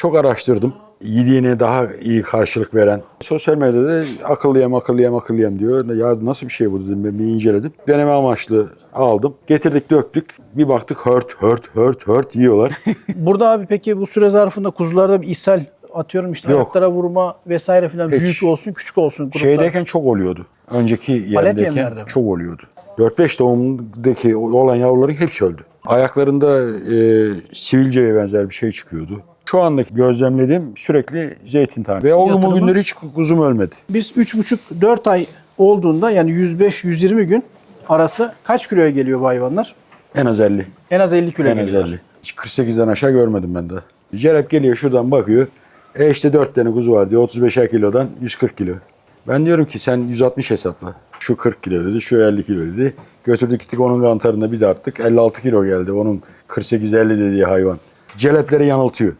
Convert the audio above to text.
çok araştırdım. Yediğine daha iyi karşılık veren. Sosyal medyada akıllıyam akıllıyam akıllıyam diyor. Ya nasıl bir şey bu dedim ben bir inceledim. Deneme amaçlı aldım. Getirdik döktük. Bir baktık hört hört hört hört yiyorlar. Burada abi peki bu süre zarfında kuzularda bir ishal atıyorum işte Yok. ayaklara vurma vesaire filan Hiç. büyük olsun küçük olsun gruplar. Şeydeyken çok oluyordu. Önceki yerdeyken çok oluyordu. 4-5 doğumdaki olan yavruların hepsi öldü. Ayaklarında e, sivilceye benzer bir şey çıkıyordu. Şu andaki gözlemlediğim sürekli zeytin tane. Ve o gün Yatırımı? bugünler hiç kuzum ölmedi. Biz 3,5-4 ay olduğunda yani 105-120 gün arası kaç kiloya geliyor bu hayvanlar? En az 50. En az 50 kilo En az geliyor. 50. Hiç 48'den aşağı görmedim ben de. Celep geliyor şuradan bakıyor. E işte 4 tane kuzu var diyor. 35'er kilodan 140 kilo. Ben diyorum ki sen 160 hesapla. Şu 40 kilo dedi, şu 50 kilo dedi. Götürdük gittik onun kantarına bir de arttık. 56 kilo geldi onun 48-50 dediği hayvan. Celepleri yanıltıyor.